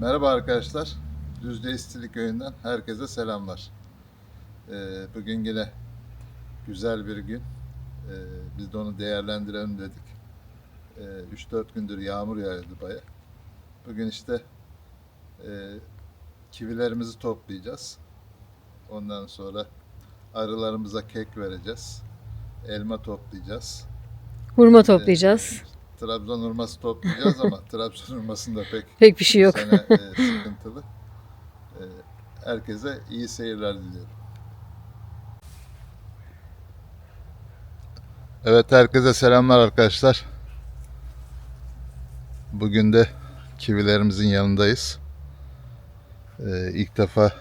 Merhaba arkadaşlar. Düzce İstilik Köyü'nden herkese selamlar. Ee, bugün yine güzel bir gün. Ee, biz de onu değerlendirelim dedik. Ee, 3-4 gündür yağmur yağıyordu baya. Bugün işte e, kivilerimizi toplayacağız. Ondan sonra arılarımıza kek vereceğiz. Elma toplayacağız. Hurma toplayacağız. Trabzon hurması toplayacağız ama Trabzon hurmasında pek Pek bir şey yok. Sene e, sıkıntılı. E, herkese iyi seyirler diliyorum. Evet herkese selamlar arkadaşlar. Bugün de kivilerimizin yanındayız. E, ilk defa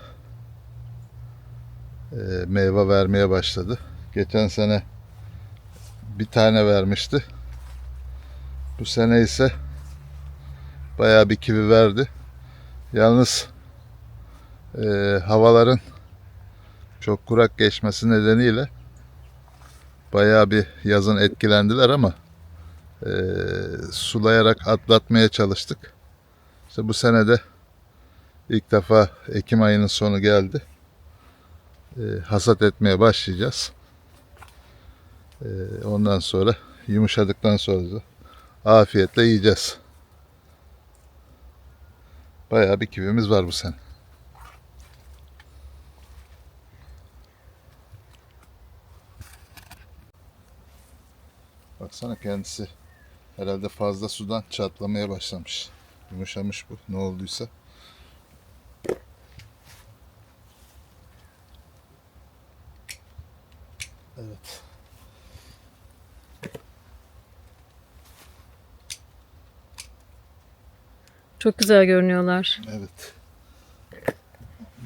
e, meyve vermeye başladı. Geçen sene bir tane vermişti. Bu sene ise bayağı bir kivi verdi. Yalnız e, havaların çok kurak geçmesi nedeniyle bayağı bir yazın etkilendiler ama e, sulayarak atlatmaya çalıştık. İşte bu sene de ilk defa Ekim ayının sonu geldi. E, hasat etmeye başlayacağız. E, ondan sonra yumuşadıktan sonra da afiyetle yiyeceğiz. Bayağı bir kivimiz var bu sene. Baksana kendisi herhalde fazla sudan çatlamaya başlamış. Yumuşamış bu ne olduysa. Evet. Çok güzel görünüyorlar. Evet.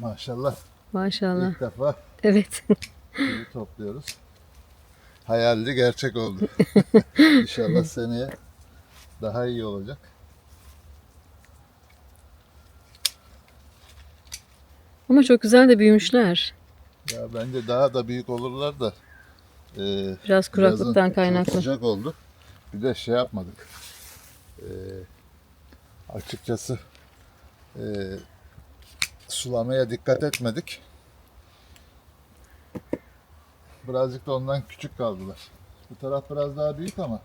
Maşallah Maşallah. ilk defa Evet. topluyoruz. Hayalli gerçek oldu. İnşallah seneye daha iyi olacak. Ama çok güzel de büyümüşler. Ya bence daha da büyük olurlar da e, Biraz kuraklıktan yazın kaynaklı. Çok sıcak oldu. Bir de şey yapmadık. E, açıkçası e, sulamaya dikkat etmedik. Birazcık da ondan küçük kaldılar. Bu taraf biraz daha büyük ama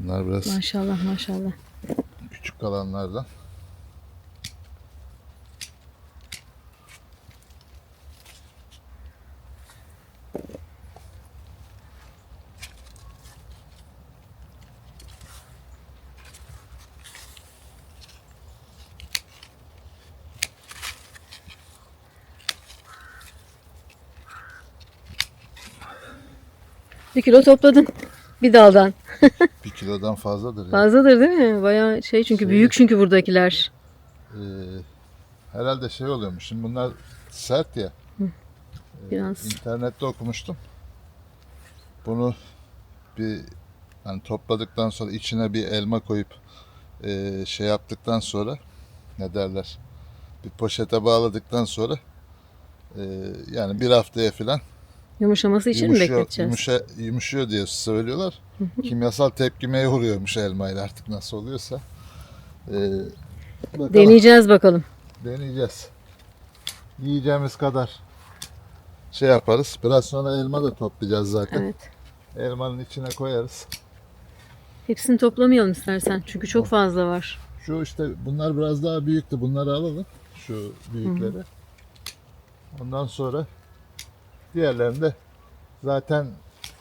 bunlar biraz Maşallah maşallah. küçük kalanlardan. Kilo topladın. Bir daldan. Bir kilodan fazladır. Ya. Fazladır değil mi? Bayağı şey çünkü Şey- büyük çünkü buradakiler. Ee, herhalde şey oluyormuş. Şimdi bunlar sert ya. Biraz. İnternette okumuştum. Bunu bir hani topladıktan sonra içine bir elma koyup e, şey yaptıktan sonra ne derler? Bir poşete bağladıktan sonra e, yani bir haftaya falan Yumuşaması için mi yumuşuyor, bekleteceğiz? yumuşa, yumuşuyor diye söylüyorlar. Kimyasal tepkimeye uğruyormuş elmayla artık nasıl oluyorsa. Ee, bakalım. Deneyeceğiz bakalım. Deneyeceğiz. Yiyeceğimiz kadar şey yaparız. Biraz sonra elma da toplayacağız zaten. Evet. Elmanın içine koyarız. Hepsini toplamayalım istersen. Çünkü çok fazla var. Şu işte bunlar biraz daha büyüktü. Bunları alalım. Şu büyükleri. Ondan sonra diğerlerini de zaten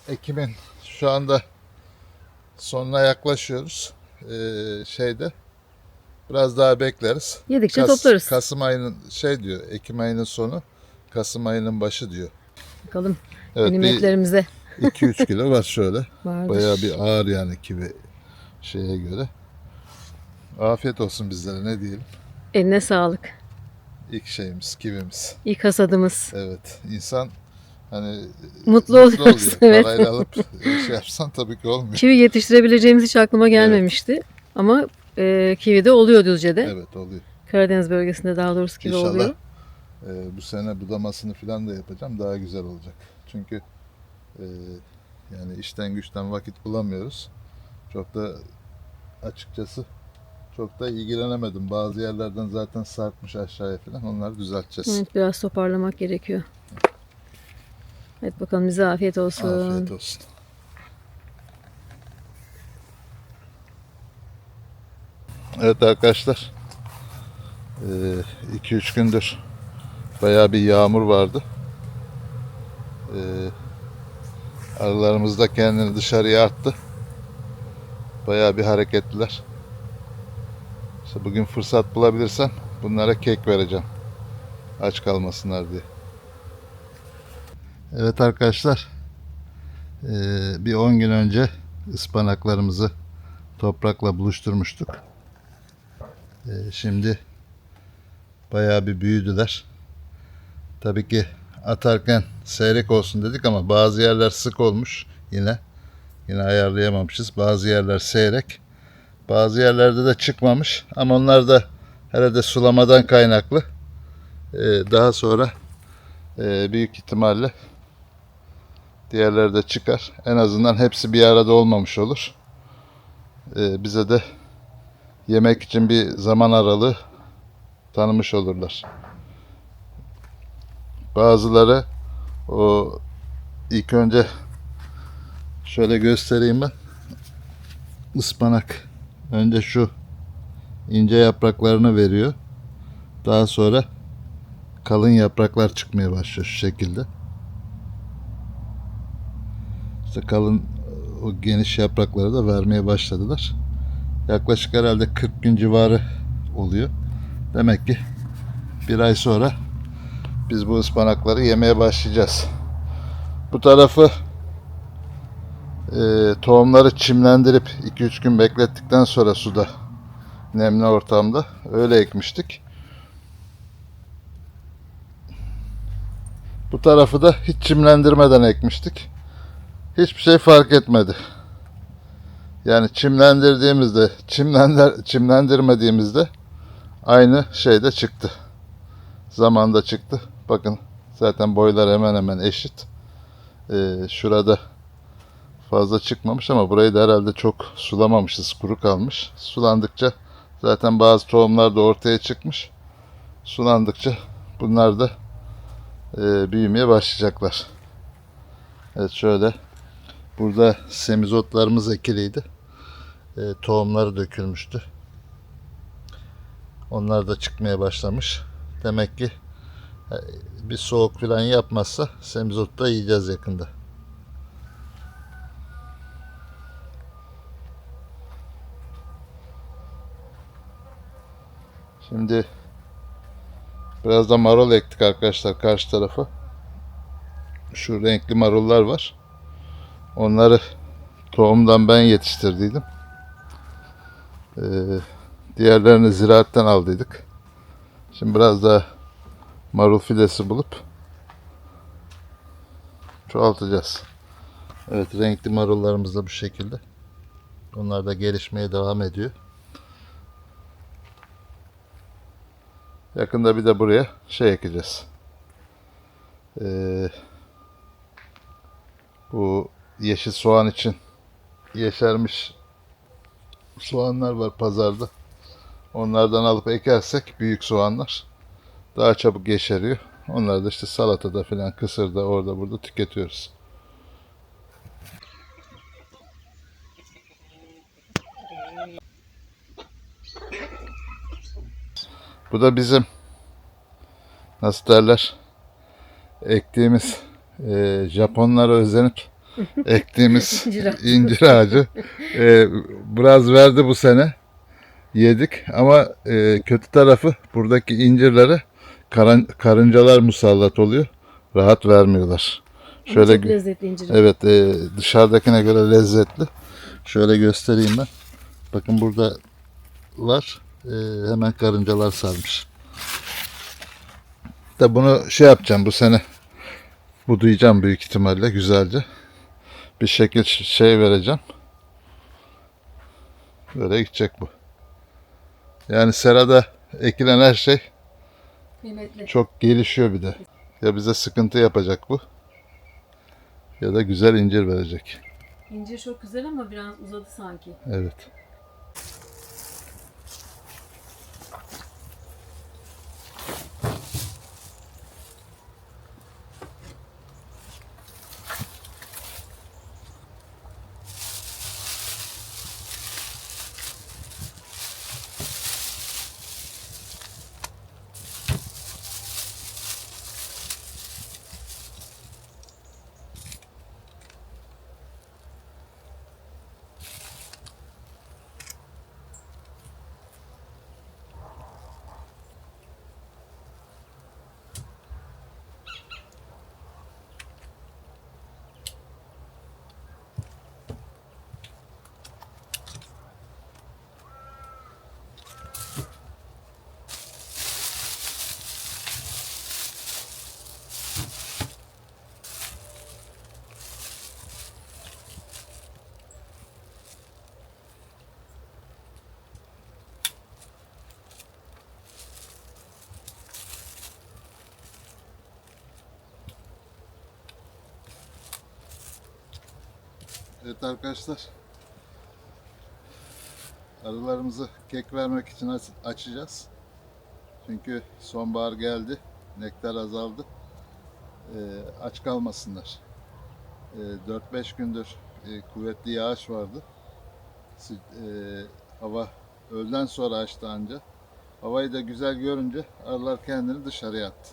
Ekim'in şu anda sonuna yaklaşıyoruz. Ee, şeyde biraz daha bekleriz. Yedikçe Kas- toplarız. Kasım ayının şey diyor. Ekim ayının sonu. Kasım ayının başı diyor. Bakalım Evet nimetlerimize 2-3 kilo var şöyle. vardır. Bayağı bir ağır yani kivi şeye göre. Afiyet olsun bizlere ne diyelim. Eline sağlık. İlk şeyimiz kivimiz. İlk hasadımız. Evet insan hani Mutlu oluyoruz, evet. Parayla alıp şey yapsan tabii ki olmuyor. Kivi yetiştirebileceğimiz hiç aklıma gelmemişti. Ama e, kivi de oluyor Düzce'de. Evet oluyor. Karadeniz bölgesinde daha doğrusu kivi İnşallah oluyor. Ee, bu sene budamasını falan da yapacağım. Daha güzel olacak. Çünkü e, yani işten güçten vakit bulamıyoruz. Çok da açıkçası çok da ilgilenemedim. Bazı yerlerden zaten sarkmış aşağıya falan. Onları düzelteceğiz. Evet biraz toparlamak gerekiyor. Evet bakalım bize afiyet olsun. Afiyet olsun. Evet arkadaşlar. 2-3 gündür bayağı bir yağmur vardı. Ee, arılarımız da kendini dışarıya attı. Bayağı bir hareketliler. İşte bugün fırsat bulabilirsem bunlara kek vereceğim. Aç kalmasınlar diye. Evet arkadaşlar. Ee, bir 10 gün önce ıspanaklarımızı toprakla buluşturmuştuk. Ee, şimdi bayağı bir büyüdüler. Tabii ki atarken seyrek olsun dedik ama bazı yerler sık olmuş yine. Yine ayarlayamamışız. Bazı yerler seyrek. Bazı yerlerde de çıkmamış. Ama onlar da herhalde sulamadan kaynaklı. Ee, daha sonra e, büyük ihtimalle Diğerleri de çıkar. En azından hepsi bir arada olmamış olur. Ee, bize de yemek için bir zaman aralığı tanımış olurlar. Bazıları o ilk önce şöyle göstereyim ben. Ispanak. Önce şu ince yapraklarını veriyor. Daha sonra kalın yapraklar çıkmaya başlıyor şu şekilde. İşte kalın o geniş yaprakları da vermeye başladılar. Yaklaşık herhalde 40 gün civarı oluyor. Demek ki bir ay sonra biz bu ıspanakları yemeye başlayacağız. Bu tarafı e, tohumları çimlendirip 2-3 gün beklettikten sonra suda nemli ortamda öyle ekmiştik. Bu tarafı da hiç çimlendirmeden ekmiştik hiçbir şey fark etmedi. Yani çimlendirdiğimizde, çimlendir, çimlendirmediğimizde aynı şeyde çıktı. Zamanda çıktı. Bakın zaten boylar hemen hemen eşit. Ee, şurada fazla çıkmamış ama burayı da herhalde çok sulamamışız. Kuru kalmış. Sulandıkça zaten bazı tohumlar da ortaya çıkmış. Sulandıkça bunlar da e, büyümeye başlayacaklar. Evet şöyle Burada semizotlarımız ekiliydi. E, tohumları dökülmüştü. Onlar da çıkmaya başlamış. Demek ki e, bir soğuk falan yapmazsa semizot da yiyeceğiz yakında. Şimdi biraz da marul ektik arkadaşlar karşı tarafa. Şu renkli marullar var. Onları tohumdan ben yetiştirdiydim. Ee, diğerlerini ziraatten aldıydık. Şimdi biraz daha marul fidesi bulup çoğaltacağız. Evet renkli marullarımız da bu şekilde. Onlar da gelişmeye devam ediyor. Yakında bir de buraya şey ekeceğiz. Ee, bu yeşil soğan için yeşermiş soğanlar var pazarda. Onlardan alıp ekersek büyük soğanlar daha çabuk yeşeriyor. Onları da işte salatada filan kısırda orada burada tüketiyoruz. Bu da bizim nasıl derler ektiğimiz e, Japonlara özenip ektiğimiz İncir ağacı. incir ağacı. E, biraz verdi bu sene. Yedik ama e, kötü tarafı buradaki incirlere karan, karıncalar musallat oluyor. Rahat vermiyorlar. Ama Şöyle çok lezzetli incir. Evet e, dışarıdakine göre lezzetli. Şöyle göstereyim ben. Bakın burada var. E, hemen karıncalar sarmış. Da bunu şey yapacağım bu sene. Budayacağım büyük ihtimalle güzelce. Bir şekil şey vereceğim. Böyle gidecek bu. Yani serada ekilen her şey Kıymetli. Çok gelişiyor bir de. Ya bize sıkıntı yapacak bu. Ya da güzel incir verecek. İncir çok güzel ama biraz uzadı sanki. Evet. Evet arkadaşlar. Arılarımızı kek vermek için aç- açacağız. Çünkü sonbahar geldi. Nektar azaldı. Ee, aç kalmasınlar. Ee, 4-5 gündür e, kuvvetli yağış vardı. E, hava öğleden sonra açtı anca. Havayı da güzel görünce arılar kendini dışarıya attı.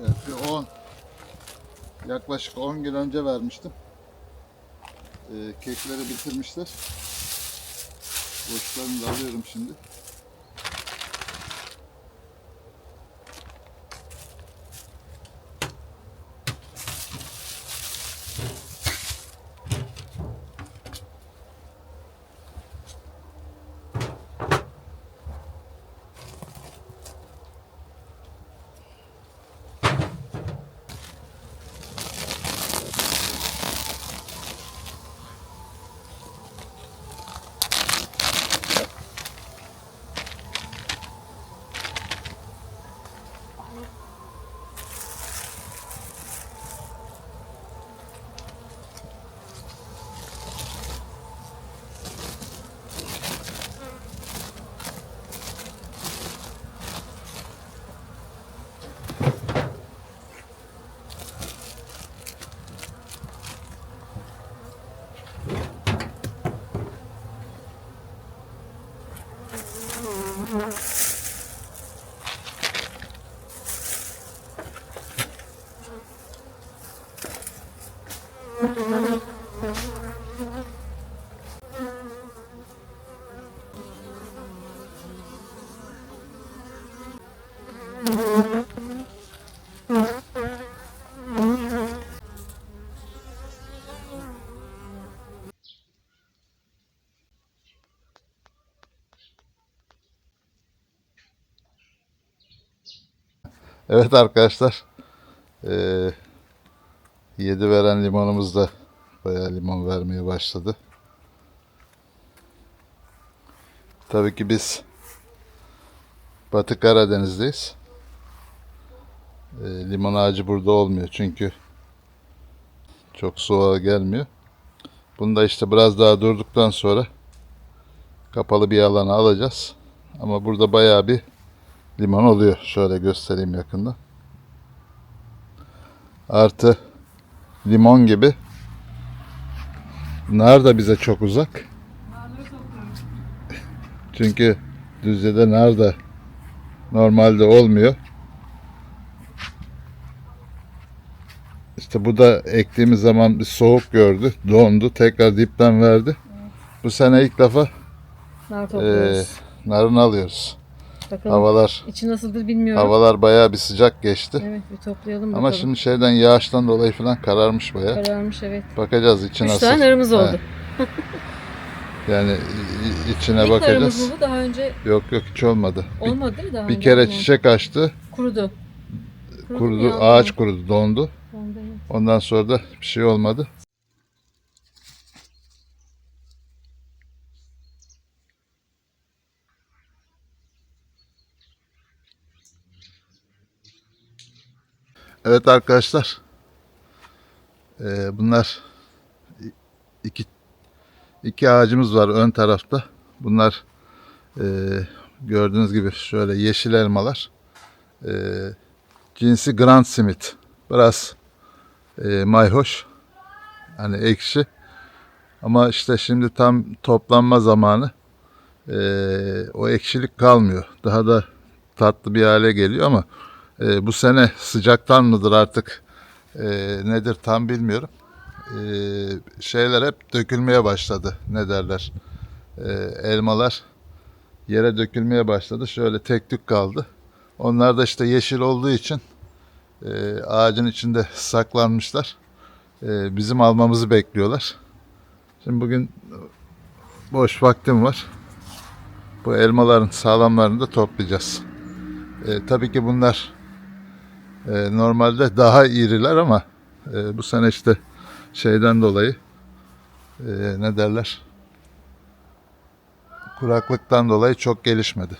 Evet, bir 10 yaklaşık 10 gün önce vermiştim. Ee, kekleri bitirmişler. Boşlarını da alıyorum şimdi. Evet arkadaşlar. Ee, 7 veren limonumuz da bayağı limon vermeye başladı. Tabii ki biz Batı Karadeniz'deyiz. Ee, limon ağacı burada olmuyor çünkü çok soğuğa gelmiyor. Bunu da işte biraz daha durduktan sonra kapalı bir alana alacağız. Ama burada bayağı bir limon oluyor. Şöyle göstereyim yakından. Artı limon gibi nar da bize çok uzak. Çünkü Düzce'de nar da normalde olmuyor. İşte bu da ektiğimiz zaman bir soğuk gördü, dondu, tekrar dipten verdi. Bu sene ilk defa Nar e, narını alıyoruz. Bakalım Havalar içi nasıldır bilmiyorum. havalar bayağı bir sıcak geçti. Evet bir toplayalım bakalım. Ama şimdi şeyden yağıştan dolayı falan kararmış bayağı. Kararmış evet. Bakacağız içi Üç nasıl. tane narımız He, oldu. Yani i- i- içine İlk bakacağız. mı bu daha önce Yok yok hiç olmadı. Bir, olmadı değil mi daha bir önce? kere Olmadı. çiçek açtı. Kurudu. Kurudu Kurudu, ağaç kurudu, dondu. Evet. Ondan sonra da bir şey olmadı. Evet arkadaşlar. Ee, bunlar iki iki ağacımız var ön tarafta. Bunlar e, gördüğünüz gibi şöyle yeşil elmalar. E, cinsi Grand Smith. Biraz e, mayhoş. Hani ekşi. Ama işte şimdi tam toplanma zamanı. E, o ekşilik kalmıyor. Daha da tatlı bir hale geliyor ama e, bu sene sıcaktan mıdır artık e, nedir tam bilmiyorum. E, şeyler hep dökülmeye başladı. Ne derler? E, elmalar yere dökülmeye başladı. Şöyle tek tük kaldı. Onlar da işte yeşil olduğu için e, ağacın içinde saklanmışlar. E, bizim almamızı bekliyorlar. Şimdi bugün boş vaktim var. Bu elmaların sağlamlarını da toplayacağız. E, tabii ki bunlar e, normalde daha iriler ama e, bu sene işte şeyden dolayı e, ne derler? Kuraklıktan dolayı çok gelişmedi.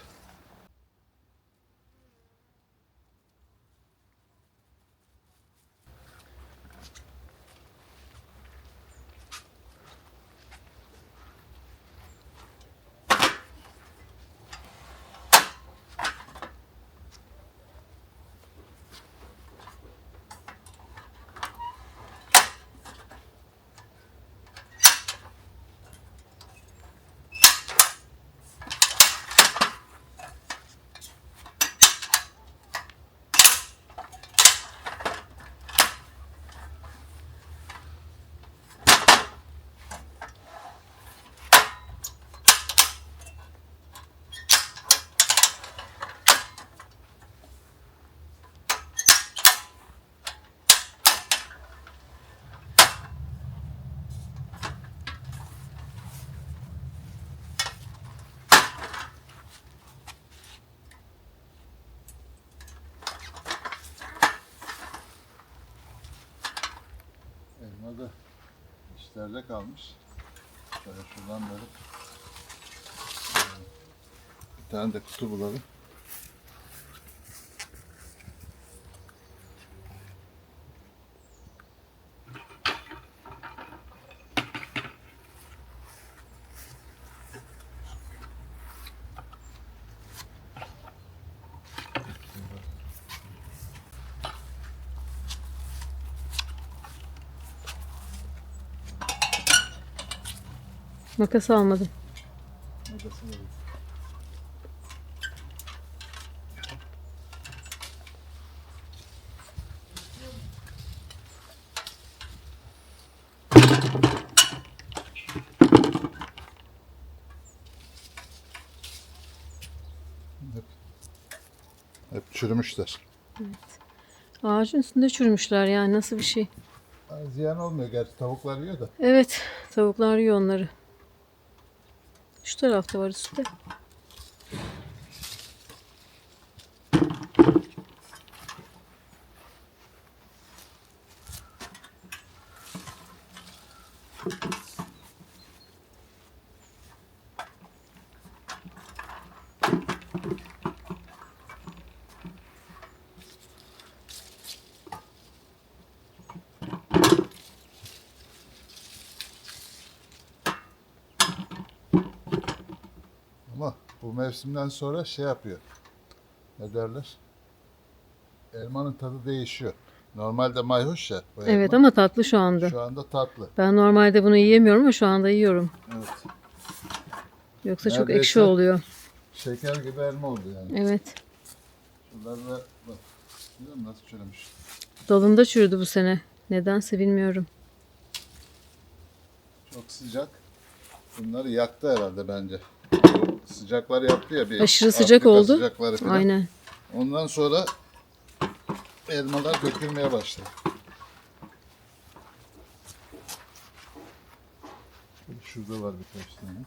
Elma da işlerde kalmış. Şöyle şuradan böyle bir tane de kutu bulalım. Makas almadım. Hep, hep çürümüşler. Ağacın üstünde çürümüşler yani nasıl bir şey. Ziyan olmuyor gerçi tavuklar yiyor da. Evet tavuklar yiyor onları. Şu tarafta var üstte. Ama bu mevsimden sonra şey yapıyor. Ne derler? Elmanın tadı değişiyor. Normalde mayhoş ya. Evet ama tatlı şu anda. Şu anda tatlı. Ben normalde bunu yiyemiyorum ama şu anda yiyorum. Evet. Yoksa çok Neredeyse- ekşi oluyor. Şeker gibi elma oldu yani. Evet. Şunlarla bak. Biliyor musun nasıl çürümüş? Dalında çürüdü bu sene. Nedense bilmiyorum. Çok sıcak. Bunları yaktı herhalde bence. Sıcaklar yaptı ya bir. Aşırı sıcak Afrika oldu. Sıcakları falan. Aynen. Ondan sonra elmalar dökülmeye başladı. Şurada var birkaç tane.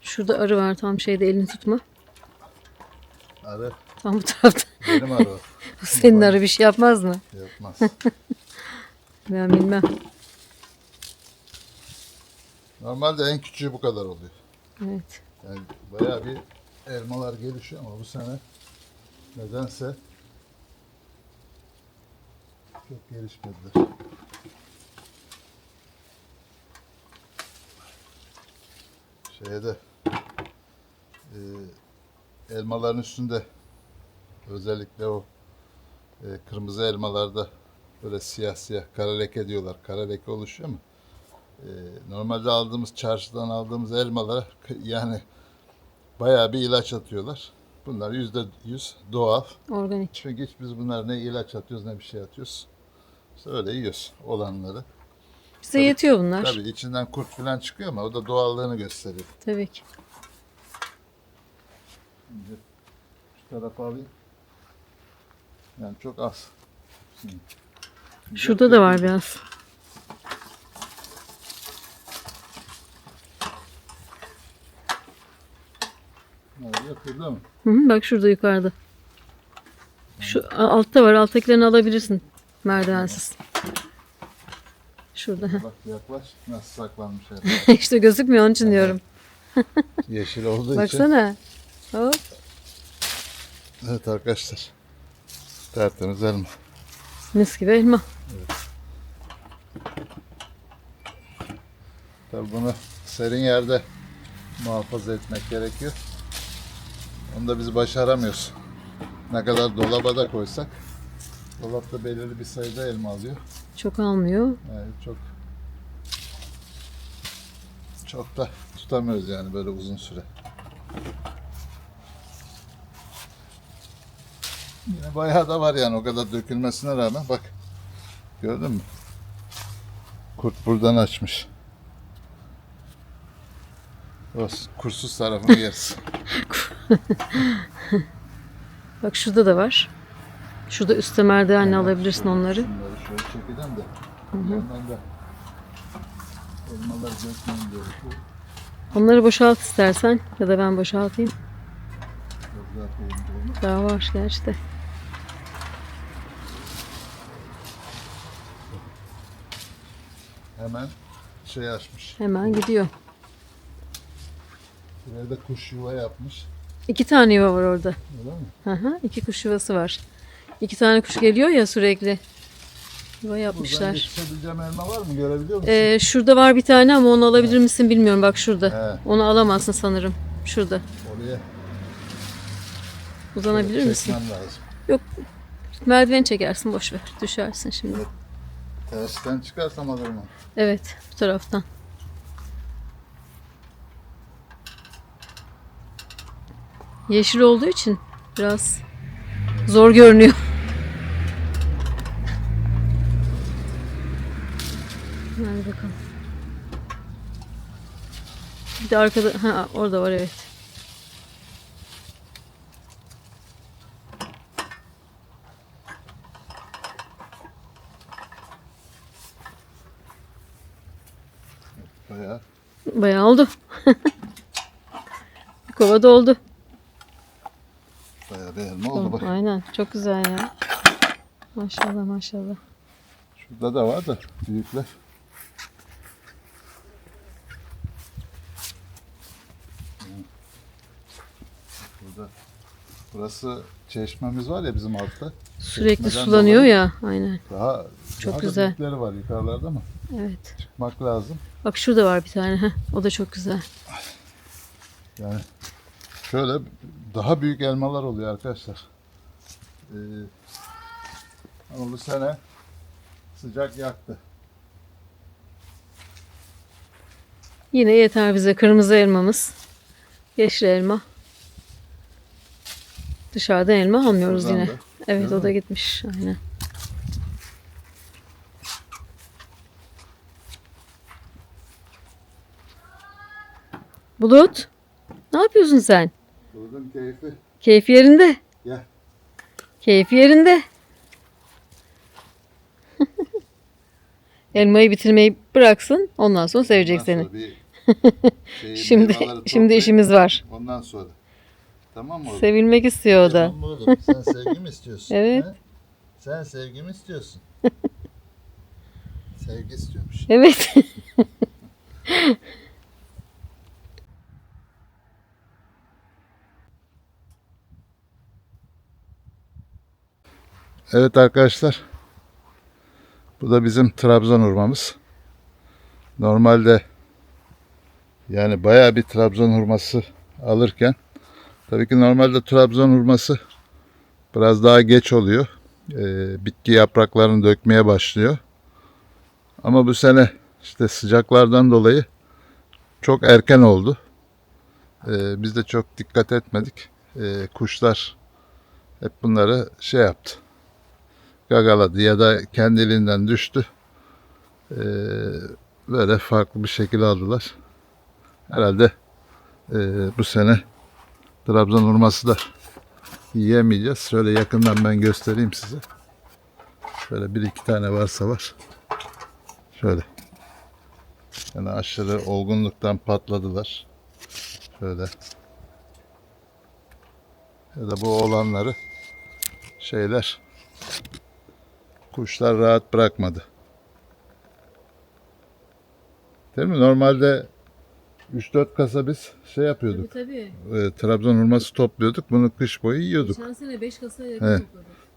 Şurada arı var tam şeyde elini tutma. Arı. Tam bu tarafta. Benim arı. Senin arı bir şey yapmaz mı? Yapmaz. Ben bilmem. Normalde en küçüğü bu kadar oluyor. Evet. Yani bayağı bir elmalar gelişiyor ama bu sene nedense çok gelişmediler. Şeyde e, elmaların üstünde özellikle o e, kırmızı elmalarda böyle siyah siyah kara leke diyorlar. Kara leke oluşuyor mu? E, normalde aldığımız çarşıdan aldığımız elmalara yani bayağı bir ilaç atıyorlar. Bunlar yüzde yüz doğal. Organik. Çünkü hiç biz bunlar ne ilaç atıyoruz ne bir şey atıyoruz. İşte öyle yiyoruz olanları. Bize yetiyor bunlar. Tabii. Tabii içinden kurt falan çıkıyor ama o da doğallığını gösteriyor. ki. Şimdi şu tarafa alayım. Yani çok az. Şimdi. Şurada da var biraz. Şurada mı? Hı hı, bak şurada yukarıda. Şu altta var. Alttakilerini alabilirsin. Merdivensiz. Şurada. Bak yaklaş nasıl saklanmış her işte gözükmüyor onun için diyorum. Yeşil olduğu için. Baksana. Hop. Evet arkadaşlar. Tertemiz elma. Mis gibi elma. Tabii bunu serin yerde muhafaza etmek gerekiyor. Onu da biz başaramıyoruz. Ne kadar dolaba da koysak dolapta belirli bir sayıda elma alıyor. Çok almıyor. Yani çok çok da tutamıyoruz yani böyle uzun süre. Yine bayağı da var yani o kadar dökülmesine rağmen bak gördün mü? Kurt buradan açmış. O kursuz tarafını yeriz. Bak şurada da var. Şurada üstte merdivenle alabilirsin onları. Şunları şöyle çekeceğim de. Yandan da elmalar dökmeyin gerekiyor. Onları boşalt istersen. Ya da ben boşaltayım. Daha var gerçi de. Hemen şey açmış. Hemen gidiyor. Buraya da kuş yuva yapmış. İki tane yuva var orada. Öyle mi? Hı hı, iki kuş yuvası var. İki tane kuş geliyor ya sürekli. Yuva Buradan yapmışlar. yetişebileceğim elma var mı? Görebiliyor musun? Ee, şurada var bir tane ama onu alabilir misin bilmiyorum. Bak şurada. Onu alamazsın sanırım. Şurada. Oraya Uzanabilir misin? çekmem lazım. Yok. Merdiveni çekersin boş ver. Düşersin şimdi. Tersten çıkarsam alırım onu. Evet, bu taraftan. Yeşil olduğu için biraz zor görünüyor. Hadi bakalım. Bir de arkada, ha orada var evet. Bayağı Bayağı oldu. Kova doldu. Bayağı elma oldu bak. Aynen, çok güzel ya. Maşallah maşallah. Şurada da var da büyükler. Burada burası çeşmemiz var ya bizim altta. Sürekli Çeşmeden sulanıyor dolayı ya. Aynen. Daha, Çok daha da güzel. büyükleri var yukarılarda ama Evet. çıkmak lazım. Bak şurada var bir tane. Heh, o da çok güzel. Yani şöyle daha büyük elmalar oluyor arkadaşlar. Ee, ama bu sene sıcak yaktı. Yine yeter bize kırmızı elmamız. Yeşil elma. Dışarıdan elma almıyoruz Buradan yine. da. Evet Değil o da mi? gitmiş. Aynen. Bulut. Ne yapıyorsun sen? Bulut'un keyfi. Keyfi yerinde. Gel. Keyfi yerinde. Elmayı bitirmeyi bıraksın. Ondan sonra sevecek Ondan seni. sonra bir şeyi, Şimdi meyveleri şimdi toplayıp işimiz var. Ondan sonra. Tamam mı oğlum? Sevilmek istiyor o da. Tamam oğlum? Sen sevgi mi istiyorsun? Evet. he? Sen sevgi mi istiyorsun? sevgi istiyormuş. Evet. Evet arkadaşlar. Bu da bizim Trabzon hurmamız. Normalde yani bayağı bir Trabzon hurması alırken tabii ki normalde Trabzon hurması biraz daha geç oluyor. Ee, bitki yapraklarını dökmeye başlıyor. Ama bu sene işte sıcaklardan dolayı çok erken oldu. Ee, biz de çok dikkat etmedik. Ee, kuşlar hep bunları şey yaptı gagaladı ya da kendiliğinden düştü. Ee, böyle farklı bir şekil aldılar. Herhalde e, bu sene Trabzon hurması da yiyemeyeceğiz. Şöyle yakından ben göstereyim size. Şöyle bir iki tane varsa var. Şöyle. Yani aşırı olgunluktan patladılar. Şöyle. Ya da bu olanları şeyler kuşlar rahat bırakmadı. Değil mi? Normalde 3-4 kasa biz şey yapıyorduk. tabii. e, Trabzon hurması topluyorduk. Bunu kış boyu yiyorduk. Geçen sene 5 kasa He. topladık.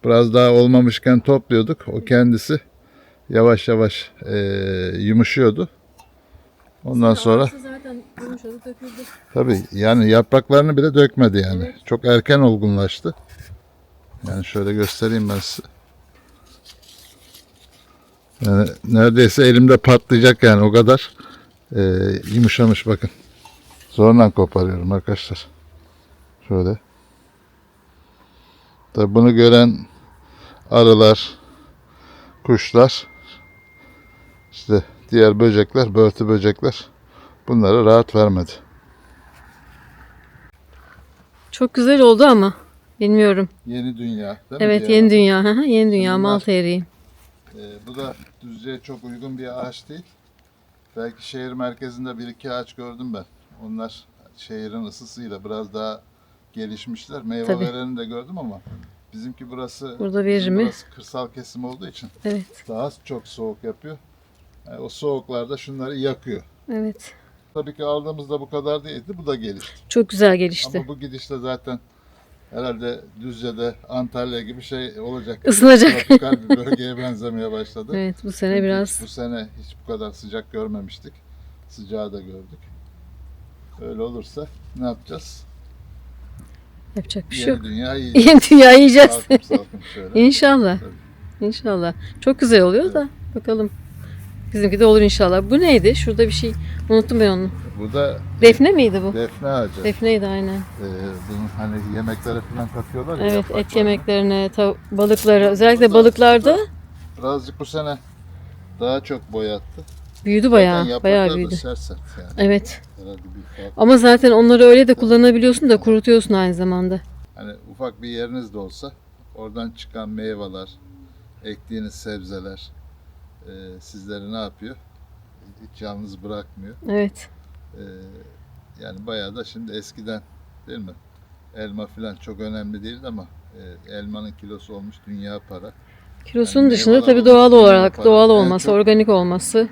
Biraz daha olmamışken topluyorduk. O kendisi yavaş yavaş e, yumuşuyordu. Ondan sonra zaten yumuşadı döküldü. tabii yani yapraklarını bile dökmedi yani. Çok erken olgunlaştı. Yani şöyle göstereyim ben size. Yani neredeyse elimde patlayacak yani o kadar e, yumuşamış bakın. Zorla koparıyorum arkadaşlar. Şöyle. Tabi bunu gören arılar, kuşlar, işte diğer böcekler, börtü böcekler bunlara rahat vermedi. Çok güzel oldu ama. Bilmiyorum. Yeni dünya değil mi? Evet diğer yeni dünya. yeni dünya. Bunlar- Malta eriği. Ee, bu da Düzce'ye çok uygun bir ağaç değil. Belki şehir merkezinde bir iki ağaç gördüm ben. Onlar şehrin ısısıyla biraz daha gelişmişler. Meyve Tabii. vereni de gördüm ama bizimki burası Burada verir bizim mi? burası kırsal kesim olduğu için Evet. daha çok soğuk yapıyor. Yani o soğuklarda şunları yakıyor. Evet. Tabii ki aldığımızda bu kadar değildi. Bu da gelişti. Çok güzel gelişti. Ama bu gidişle zaten herhalde Düzce'de Antalya gibi şey olacak. Isınacak. Tropikal bir bölgeye benzemeye başladı. Evet bu sene Çünkü biraz Bu sene hiç bu kadar sıcak görmemiştik. Sıcağı da gördük. Öyle olursa ne yapacağız? yapacak bir şey Yeni yok. dünya yiyeceğiz. Yeni dünya yiyeceğiz. Salkım salkım şöyle. İnşallah. Tabii. İnşallah. Çok güzel oluyor da bakalım. Bizimki de olur inşallah. Bu neydi? Şurada bir şey unuttum ben onu. Bu da Defne miydi bu? defne ağacı. Defneydi aynen. Ee, bunun hani yemeklere falan katıyorlar ya. Evet et yapraklarını. yemeklerine, tav- balıklara özellikle balıklarda Birazcık bu sene daha çok boyattı. büyüdü bayağı. Bayağı büyüdü. sert sert yani. Evet. Herhalde bir fark. Ama zaten onları öyle de kullanabiliyorsun da kurutuyorsun aynı zamanda. Hani ufak bir yeriniz de olsa oradan çıkan meyveler, ektiğiniz sebzeler e, sizleri ne yapıyor? Hiç yalnız bırakmıyor. Evet. E, yani bayağı da şimdi eskiden değil mi? Elma filan çok önemli değildi ama e, elmanın kilosu olmuş dünya para. Kilosunun Yani dışında tabii doğal olarak para. doğal En olması, çok- organik olması.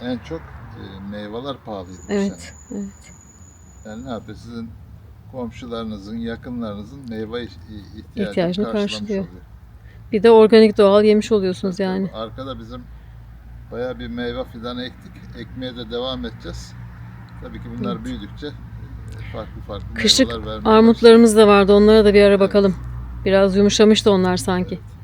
E, en çok e, meyveler pahalıydı Evet. evet. Yani ne yapıyor? Sizin komşularınızın, yakınlarınızın meyve ihtiyacını, İhtiyacını karşılıyor. oluyor. Bir de organik doğal yemiş oluyorsunuz yani. Arkada bizim bayağı bir meyve fidanı ektik. Ekmeye de devam edeceğiz. Tabii ki bunlar Evet. büyüdükçe e, farklı farklı Kışlık meyveler vermeye armutlarımız da vardı. Onlara da bir ara bakalım. Biraz yumuşamıştı onlar sanki. başlayacak.